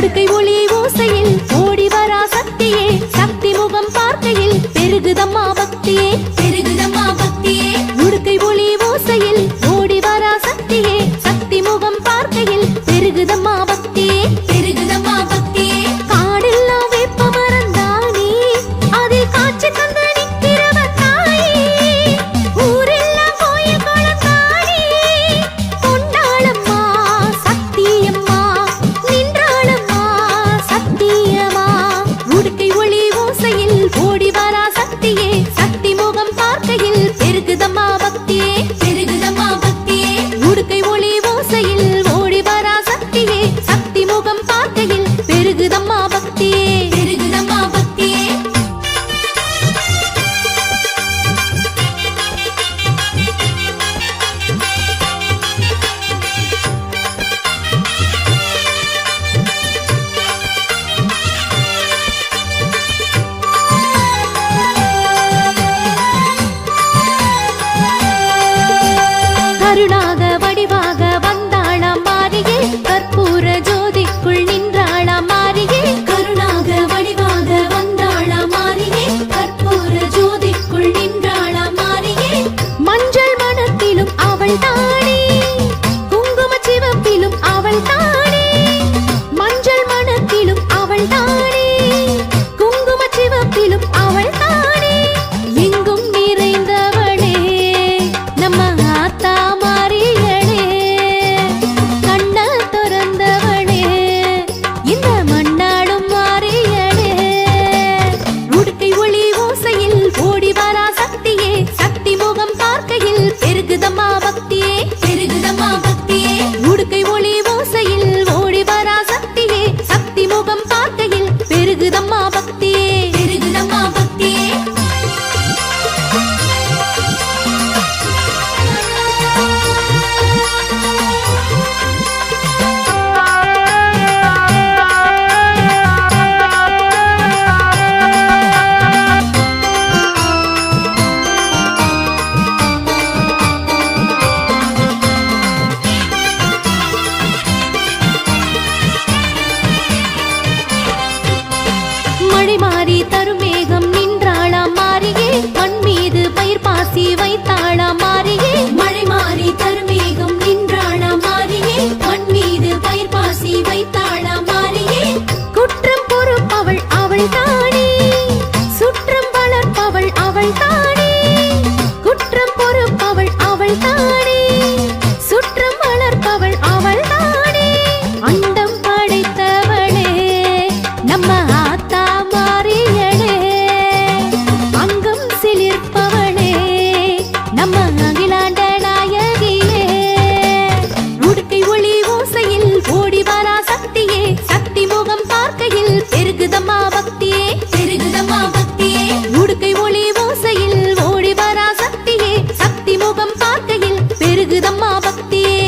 துடுக்கை ஒளி ஓசையில் ஓடி வரா சக்தியே. சக்தி முகம் பார்க்கையில் பெருகுதம்மா பக்தியே. பெருகுதம்மா அவள் தானே? குங்கும சிவப்பிலும் அவள் தானே? மஞ்சள் மணத்திலும் அவள் தானே? குங்கும சிவப்பிலும் அவள் தானே? எங்கும் நிறைந்தவளே நம்ம அகிலாண்ட நாயகியே உடுக்கை ஒளி ஓசையில் ஓடி வரா சக்தியே. சக்தி முகம் பார்க்கையில் பெருகுதம்மா பக்தியே. பெருகுதம்மா பக்தியே. உடுக்கை ஒளி ஓசையில் ஓடி வரா சக்தியே. சக்தி முகம் பார்க்கையில் பெருகுதம்மா பக்தியே.